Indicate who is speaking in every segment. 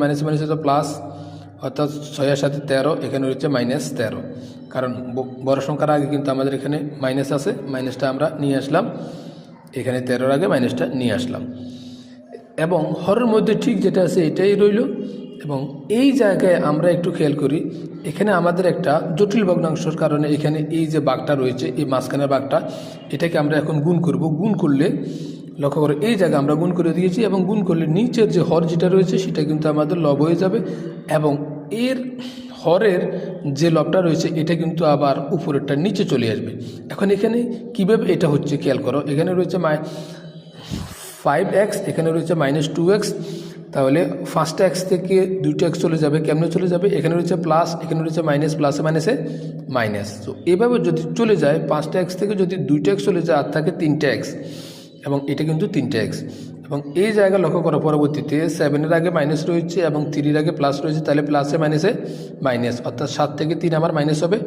Speaker 1: Minus minus তো plus অর্থাৎ ছয়ের সাথে তেরো, এখানে রয়েছে মাইনাস তেরো। কারণ বড় সংখ্যার আগে কিন্তু আমাদের এখানে মাইনাস আছে, মাইনাসটা আমরা নিয়ে আসলাম। এখানে তেরোর আগে মাইনাসটা নিয়ে আসলাম। এবং হরের মধ্যে ঠিক যেটা আছে এটাই রইল। এবং এই জায়গায় আমরা একটু খেয়াল করি, এখানে আমাদের একটা জটিল ভগ্নাংশের কারণে এখানে এই যে বাঘটা রয়েছে, এই মাঝখানের বাঘটা, এটাকে আমরা এখন গুণ করব। গুণ করলে লক্ষ্য করো, এই জায়গায় আমরা গুণ করে দিয়েছি এবং গুণ করলে নিচের যে হর যেটা রয়েছে সেটা কিন্তু আমাদের লব হয়ে যাবে এবং এর হরের যে লবটা রয়েছে এটা কিন্তু আবার উপরেরটা নিচে চলে আসবে। এখন এখানে কীভাবে এটা হচ্ছে খেয়াল করো, এখানে রয়েছে মাই ফাইভ এক্স এখানে রয়েছে মাইনাস টু এক্স তাহলে ফার্স্ট এক্স থেকে দুইটা এক্স চলে যাবে, কেমনে চলে যাবে? এখানে রয়েছে প্লাস এখানে রয়েছে মাইনাস প্লাসে মাইনাসে মাইনাস তো এভাবে যদি চলে যায় পাঁচটা এক্স থেকে যদি দুইটা এক্স চলে যায়, আর থাকে তিনটা এক্স এবং এটা কিন্তু তিনটে এক্স এবং এই জায়গা লক্ষ্য করো, পরবর্তীতে সেভেনের আগে মাইনাস রয়েছে এবং থ্রির আগে প্লাস রয়েছে, তাহলে প্লাসে মাইনাসে মাইনাস অর্থাৎ সাত থেকে তিন আমার মাইনাস হবে।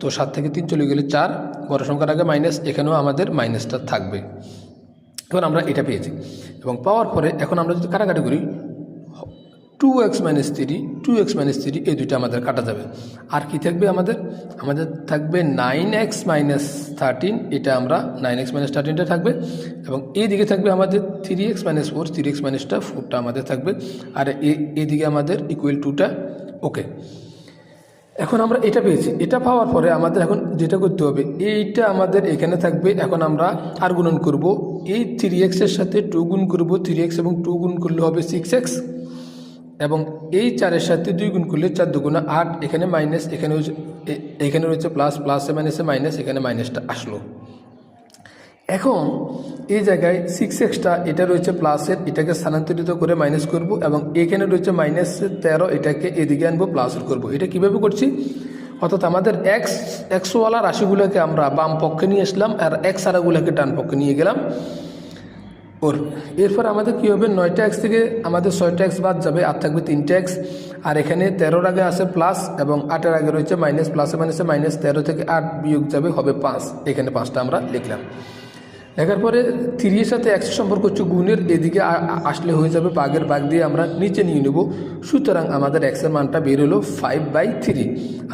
Speaker 1: তো সাত থেকে তিন চলে গেলে চার, বড় সংখ্যার আগে মাইনাস এখানেও আমাদের মাইনাসটা থাকবে। এখন আমরা এটা পেয়েছি। এবং পাওয়ার পরে এখন আমরা যদি কাটাকাটি করি two x minus three two x minus three এই দুইটা আমাদের কাটা যাবে। আর কি থাকবে আমাদের? আমাদের থাকবে নাইন এক্স মাইনাস থার্টিন এটা আমরা নাইন এক্স মাইনাস থার্টিনটা থাকবে। এবং এই দিকে থাকবে আমাদের three x minus four three x মাইনাসটা ফোরটা আমাদের থাকবে। আর এদিকে আমাদের ইকুয়াল টুটা ওকে এখন আমরা এটা পেয়েছি। এটা পাওয়ার পরে আমাদের এখন যেটা করতে হবে, এইটা আমাদের এখানে থাকবে। এখন আমরা আর গুণন করব। এই থ্রি এক্সের সাথে টু গুণ করব। থ্রি এক্স এবং টু গুণ করলে হবে সিক্স এক্স এবং এই চারের সাথে দুই গুণ করলে চার দুগুণা আট, এখানে মাইনাস এখানে এখানে রয়েছে প্লাস প্লাসে মাইনাসে মাইনাস এখানে মাইনাসটা আসলো। এখন এই জায়গায় সিক্স এক্সটা এটা রয়েছে প্লাসের এটাকে স্থানান্তরিত করে মাইনাস করব এবং এখানে রয়েছে মাইনাস তেরো, এটাকে এদিকে আনব প্লাসের করব। এটা কীভাবে করছি? অর্থাৎ আমাদের এক্স এক্সওয়ালা রাশিগুলোকে আমরা বাম পক্ষে নিয়ে আসলাম, আর এক্স আরাগুলোকে ডান পক্ষে নিয়ে গেলাম। ওর এরপর আমাদের কী হবে? নয়টা এক্স থেকে আমাদের ছয়টা এক্স বাদ যাবে, আর থাকবে তিনটা এক্স আর এখানে তেরোর আগে আছে প্লাস এবং আটের আগে রয়েছে মাইনাস প্লাসে মাইনাসে মাইনাস তেরো থেকে আট বিয়োগ যাবে, হবে পাঁচ। এখানে পাঁচটা আমরা লিখলাম। লেখার পরে থ্রির সাথে এক্স সম্পর্ক হচ্ছে গুণের এদিকে আসলে হয়ে যাবে বাঘের বাঘ দিয়ে আমরা নিচে নিয়ে নেব। সুতরাং আমাদের এক্সের মানটা বের হলো ফাইভ বাই থ্রি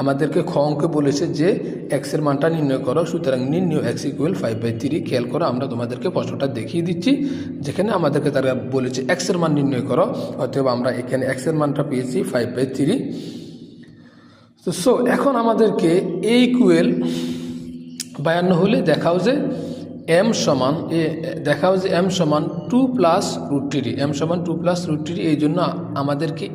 Speaker 1: আমাদেরকে খ অঙ্কে বলেছে যে এক্সের মানটা নির্ণয় করো, সুতরাং নির্ণয় x equal five by three খেয়াল করো, আমরা তোমাদেরকে প্রশ্নটা দেখিয়ে দিচ্ছি। যেখানে আমাদেরকে তারা বলেছে এক্সের মান নির্ণয় করো, অতএব আমরা এখানে এক্সের মানটা পেয়েছি ফাইভ বাই থ্রি তো সো এখন আমাদেরকে এই ইকুয়েল বায়ান্ন হলে দেখাও যে এম সমান এ দেখাও যে এম সমান two plus root three M সমান টু প্লাস রুট থ্রি এই জন্য আমাদেরকে